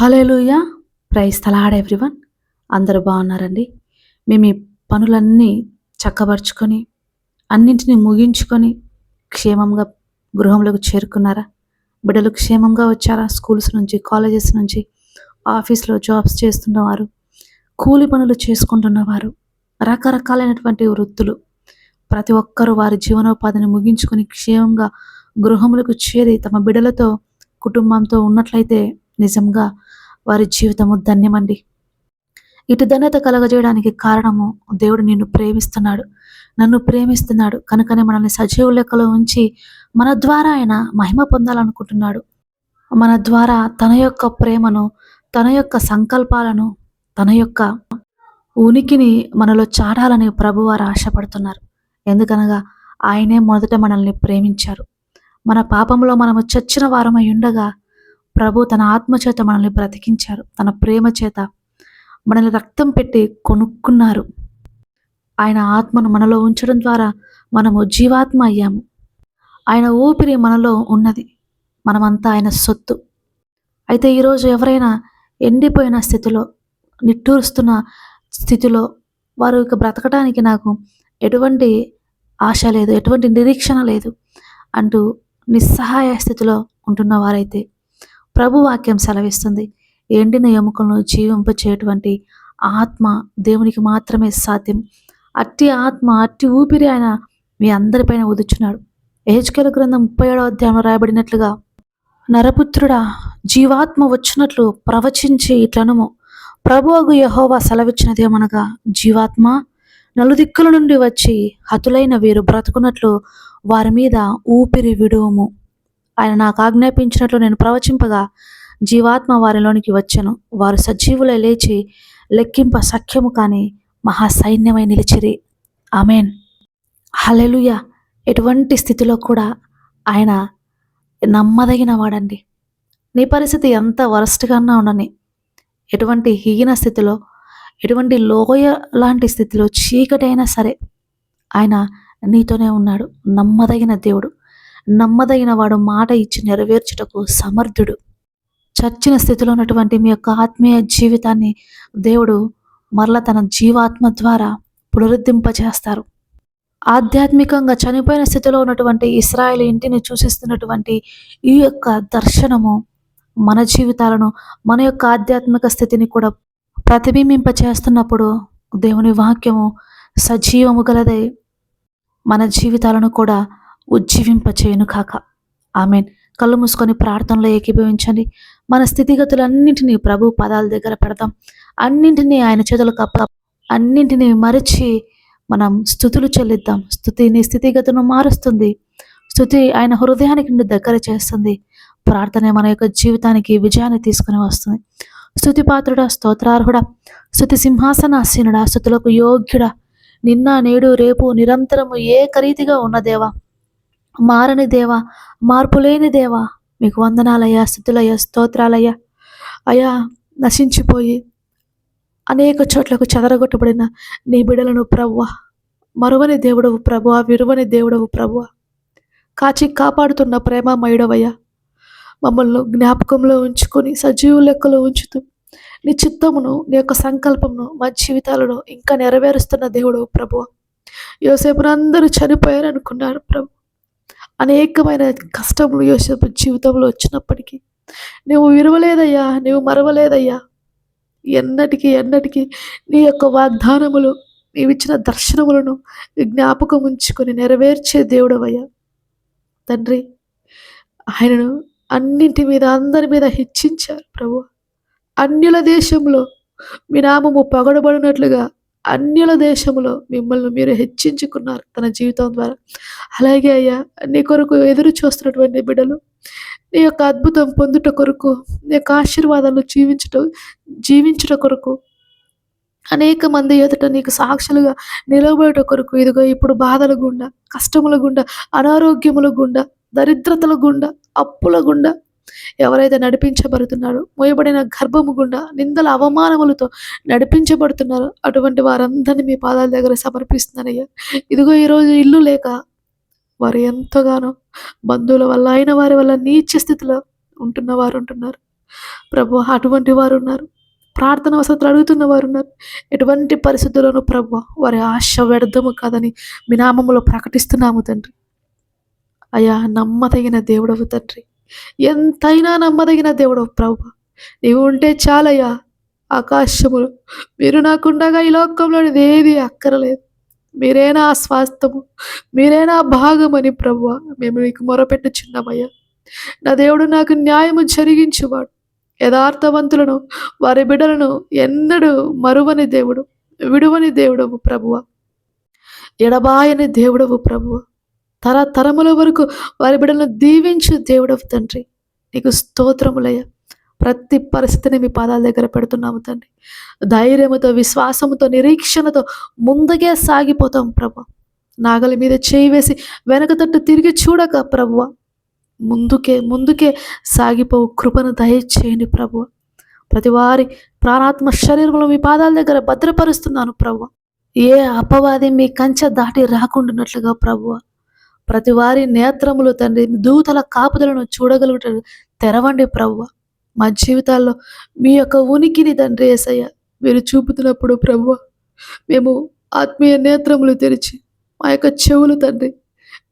Hallelujah price తలాడ్ everyone. అందరూ బాగున్నారండి? మేము ఈ పనులన్నీ చక్కబరుచుకొని అన్నింటినీ ముగించుకొని క్షేమంగా గృహంలోకి చేరుకున్నారా? బిడ్డలు క్షేమంగా వచ్చారా? స్కూల్స్ నుంచి కాలేజెస్ నుంచి ఆఫీస్లో జాబ్స్ చేస్తున్నవారు కూలి పనులు చేసుకుంటున్నవారు రకరకాలైనటువంటి వృత్తులు. ప్రతి ఒక్కరూ వారి జీవనోపాధిని ముగించుకొని క్షేమంగా గృహములకు చేరి తమ బిడ్డలతో కుటుంబంతో ఉన్నట్లయితే నిజంగా వారి జీవితము ధన్యమండి. ఇటు ధన్యత కలగజేయడానికి కారణము దేవుడు నిన్ను ప్రేమిస్తున్నాడు. నన్ను ప్రేమిస్తున్నాడు. కనుకనే మనల్ని సజీవ లెక్కలో ఉంచి మన ద్వారా ఆయన మహిమ పొందాలనుకుంటున్నాడు. మన ద్వారా తన యొక్క ప్రేమను తన యొక్క సంకల్పాలను తన యొక్క ఉనికిని మనలో చాటాలని ప్రభువారు ఆశపడుతున్నారు. ఎందుకనగా ఆయనే మొదట మనల్ని ప్రేమించారు. మన పాపంలో మనము చచ్చిన వారమై ఉండగా ప్రభు తన ఆత్మ చేత మనల్ని బ్రతికించారు. తన ప్రేమ చేత మనల్ని రక్తం పెట్టి కొనుక్కున్నారు. ఆయన ఆత్మను మనలో ఉంచడం ద్వారా మనము జీవాత్మ అయ్యాము. ఆయన ఊపిరి మనలో ఉన్నది. మనమంతా ఆయన సొత్తు. అయితే ఈరోజు ఎవరైనా ఎండిపోయిన స్థితిలో నిట్టూరుస్తున్న స్థితిలో వారు ఇక బ్రతకడానికి నాకు ఎటువంటి ఆశ లేదు ఎటువంటి నిరీక్షణ లేదు అంటూ నిస్సహాయ స్థితిలో ఉంటున్న వారైతే ప్రభు వాక్యం సెలవిస్తుంది. ఎండిన ఎముకలను జీవింపచేయటువంటి ఆత్మ దేవునికి మాత్రమే సాధ్యం. అట్టి ఆత్మ అట్టి ఊపిరి ఆయన మీ అందరిపైన ఉదుచున్నాడు. ఏజ్కెల గ్రంథం ముప్పై ఏడో అధ్యాయంలో రాయబడినట్లుగా నరపుత్రుడా జీవాత్మ వచ్చినట్లు ప్రవచించి ఇట్లనుము. ప్రభువగు యహోవా సెలవిచ్చినదేమనగా జీవాత్మ నలుదిక్కుల నుండి వచ్చి హతులైన వీరు బ్రతుకున్నట్లు వారి మీద ఊపిరి విడువము. ఆయన నాకు ఆజ్ఞాపించినట్లు నేను ప్రవచింపగా జీవాత్మ వారిలోనికి వచ్చెను. వారు సజీవులై లేచి లెక్కింప సఖ్యము కానీ మహాసైన్యమై నిలిచిరి. ఆమెన్. హలెలుయ ఎటువంటి స్థితిలో కూడా ఆయన నమ్మదగిన వాడండి. నీ పరిస్థితి ఎంత వరస్ట్గానా ఉండని. ఎటువంటి హీన స్థితిలో ఎటువంటి లోయ లాంటి స్థితిలో చీకటైనా సరే ఆయన నీతోనే ఉన్నాడు. నమ్మదగిన దేవుడు. నమ్మదగిన వాడు మాట ఇచ్చి నెరవేర్చుటకు సమర్థుడు. చచ్చిన స్థితిలో ఉన్నటువంటి మీ యొక్క ఆత్మీయ జీవితాన్ని దేవుడు మరల తన జీవాత్మ ద్వారా పునరుద్ధింపజేస్తారు. ఆధ్యాత్మికంగా చనిపోయిన స్థితిలో ఉన్నటువంటి ఇస్రాయేల్ ఇంటిని సూచిస్తున్నటువంటి ఈ యొక్క దర్శనము మన జీవితాలను మన యొక్క ఆధ్యాత్మిక స్థితిని కూడా ప్రతిబింబింప చేస్తున్నప్పుడు దేవుని వాక్యము సజీవము గలదై. మన జీవితాలను కూడా ఉజ్జీవింప చేయను కాక ఆమెన్. కళ్ళు మూసుకొని ప్రార్థనలో ఏకీభవించండి. మన స్థితిగతులన్నింటినీ ప్రభు పదాల దగ్గర పెడదాం అన్నింటినీ ఆయన చేతులు కప్ప అన్నింటినీ మరిచి మనం స్థుతులు చెల్లిద్దాం. స్థుతి నీ స్థితిగతును మారుస్తుంది. స్థుతి ఆయన హృదయానికి నుండి దగ్గర చేస్తుంది. ప్రార్థన మన యొక్క జీవితానికి విజయాన్ని తీసుకుని వస్తుంది. స్థుతి పాత్రుడా స్తోత్రార్హుడా స్థుతి సింహాసనాసీనుడా స్థుతులకు యోగ్యుడా. నిన్న నేడు రేపు నిరంతరము ఏకరీతిగా ఉన్నదేవా మారని దేవా మార్పులేని దేవా మీకు వందనాలయ్యా స్థుతులయ్యా స్తోత్రాలయ్యా. అయా నశించిపోయి అనేక చోట్లకు చెదరగొట్టబడిన నీ బిడలను ప్రవ్వ మరువని దేవుడవు ప్రభువ విరువని దేవుడవు ప్రభువ. కాచి కాపాడుతున్న ప్రేమమయుడవయ్యా. మమ్మల్ని జ్ఞాపకంలో ఉంచుకొని సజీవ లెక్కలో ఉంచుతూ నీ చిత్తమును నీ యొక్క సంకల్పమును మా జీవితాలను ఇంకా నెరవేరుస్తున్న దేవుడు ప్రభువ. యోసేపును అందరూ చనిపోయారు అనుకున్నారు ప్రభు. అనేకమైన కష్టములు యోసేపు జీవితంలో వచ్చినప్పటికీ నువ్వు విరవలేదయ్యా నువ్వు మరవలేదయ్యా. ఎన్నటికీ ఎన్నటికీ నీ యొక్క వాగ్దానములు నీవిచ్చిన దర్శనములను జ్ఞాపకం ఉంచుకొని నెరవేర్చే దేవుడవయ్యా. తండ్రి ఆయనను అన్నింటి మీద అందరి మీద హెచ్చించారు ప్రభు. అన్యుల దేశంలో మీ నామము పగడబడినట్లుగా అన్యుల దేశంలో మిమ్మల్ని మీరు హెచ్చించుకున్నారు తన జీవితం ద్వారా. అలాగే అయ్యా నీ కొరకు ఎదురు చూస్తున్నటువంటి బిడ్డలు నీ యొక్క అద్భుతం పొందుట కొరకు నీ యొక్క ఆశీర్వాదాలు జీవించుట జీవించుట కొరకు అనేక మంది ఎదుట నీకు సాక్షులుగా నిలబడట కొరకు ఇదిగో ఇప్పుడు బాధల గుండా కష్టముల గుండా అనారోగ్యముల గుండా దరిద్రతల గుండా అప్పుల గుండా ఎవరైతే నడిపించబడుతున్నారో మోయబడిన గర్భము గుండా నిందల అవమానములతో నడిపించబడుతున్నారో అటువంటి వారందరినీ మీ పాదాల దగ్గర సమర్పిస్తున్నారయ్యా ఇదిగో ఈరోజు ఇల్లు లేక వారు ఎంతగానో బంధువుల వల్ల అయిన వారి వల్ల నీచ స్థితిలో ఉంటున్న వారు ఉంటున్నారు ప్రభు అటువంటి వారు ఉన్నారు ప్రార్థన వసతులు అడుగుతున్న వారు ఉన్నారు ఎటువంటి పరిస్థితుల్లోనూ ప్రభు వారి ఆశ వ్యర్థము కాదని మీ నామములో ప్రకటిస్తున్నాము తండ్రి. అయ్యా నమ్మదగిన దేవుడవు తండ్రి. ఎంతైనా నమ్మదగిన దేవుడు ప్రభు. నీవు ఉంటే చాలయ్యా ఆకాశములు. మీరు నాకుండగా ఈ లోకంలోనిది ఏది అక్కరలేదు. మీరే నా స్వాస్థము. మీరే నా భాగమని ప్రభు. మేము నీకు మొరపెట్టుచున్నామయ్యా. నా దేవుడు నాకు న్యాయము జరిగించువాడు. యథార్థవంతులను వారి బిడ్డలను ఎన్నడూ మరువని దేవుడు విడువని దేవుడవు ప్రభువ. ఎడబాయని దేవుడవు ప్రభువ. తరతరముల వరకు వారి బిడ్డలను దీవించు దేవుడవు తండ్రి. నీకు స్తోత్రములయ్యా. ప్రతి పరిస్థితిని మీ పాదాల దగ్గర పెడుతున్నాము తండ్రి. ధైర్యముతో విశ్వాసముతో నిరీక్షణతో ముందుకే సాగిపోతాం ప్రభు. నాగలి మీద చేయి వేసి వెనక తట్టు తిరిగి చూడక ప్రభువ ముందుకే ముందుకే సాగిపోవు కృపను దయచేయండి ప్రభు. ప్రతి వారి ప్రాణాత్మ శరీరంలో మీ పాదాల దగ్గర భద్రపరుస్తున్నాను ప్రభు. ఏ అపవాది మీ కంచె దాటి రాకుండానట్లుగా ప్రభువ ప్రతి వారి నేత్రములు తండ్రి దూతల కాపుదలను చూడగలుగుట తెరవండి ప్రభువ మా జీవితాల్లో మీ యొక్క ఉనికిని తండ్రి ఏసయ్య మీరు చూపుతున్నప్పుడు ప్రభువ మేము ఆత్మీయ నేత్రములు తెరిచి మా యొక్క చెవులు తండ్రి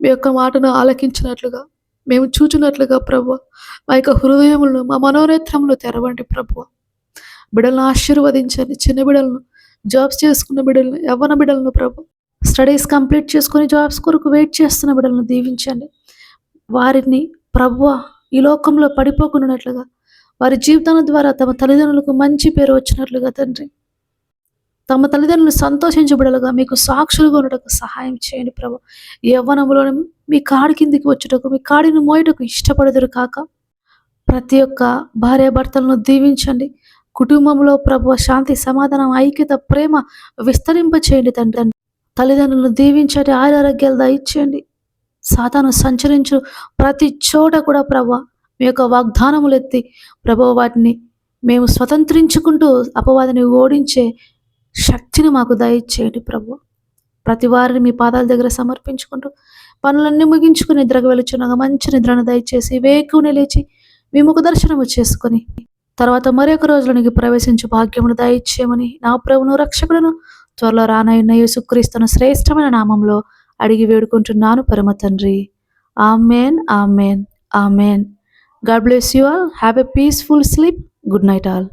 మీ యొక్క మాటను ఆలకించినట్లుగా మేము చూచినట్లుగా ప్రభు మా యొక్క హృదయములను మా మనోనేత్రములు తెరవండి ప్రభు బిడలను ఆశీర్వదించండి చిన్న బిడలను జాబ్స్ చేసుకున్న బిడలను యవ్వన బిడలను ప్రభు స్టడీస్ కంప్లీట్ చేసుకొని జాబ్స్ కొరకు వెయిట్ చేస్తున్న బిడలను దీవించండి. వారిని ప్రభు ఈ లోకంలో పడిపోకున్నట్లుగా వారి జీవితాల ద్వారా తమ తల్లిదండ్రులకు మంచి పేరు వచ్చినట్లుగా తండ్రి. తమ తల్లిదండ్రులు సంతోషించబడలుగా మీకు సాక్షులుగా ఉండటకు సహాయం చేయండి ప్రభు. యవ్వనంలో మీ కాడి కిందికి వచ్చుటకు మీ కాడిని మోయటకు ఇష్టపడదురు కాక ప్రతి ఒక్క భార్యాభర్తలను దీవించండి. కుటుంబంలో ప్రభు శాంతి సమాధానం ఐక్యత ప్రేమ విస్తరింప చేయండి తండ్రి. తల్లిదండ్రులను దీవించండి ఆరోగ్యాలు దయచేయండి. సాతాను సంచరించు ప్రతి చోట కూడా ప్రభు మీ యొక్క వాగ్దానములు ఎత్తి ప్రభు వాటిని మేము స్వతంత్రించుకుంటూ అపవాదిని ఓడించే శక్తిని మాకు దయచేయండి ప్రభు. ప్రతి వారిని మీ పాదాల దగ్గర సమర్పించుకుంటూ పనులన్నీ ముగించుకుని నిద్రకు వెళ్ళుచున్నాక మంచి నిద్రను దయచేసి వేకుని లేచి మీ ముఖ దర్శనము చేసుకొని తర్వాత మరొక రోజులోనికి ప్రవేశించు భాగ్యమును దయచేయమని నా ప్రభును రక్షకుడును త్వరలో రానయ్యున్న యేసుక్రీస్తును శ్రేష్టమైన నామంలో అడిగి వేడుకుంటున్నాను పరమ తండ్రి. Amen amen amen. God bless you all. Have a peaceful sleep. Good night all.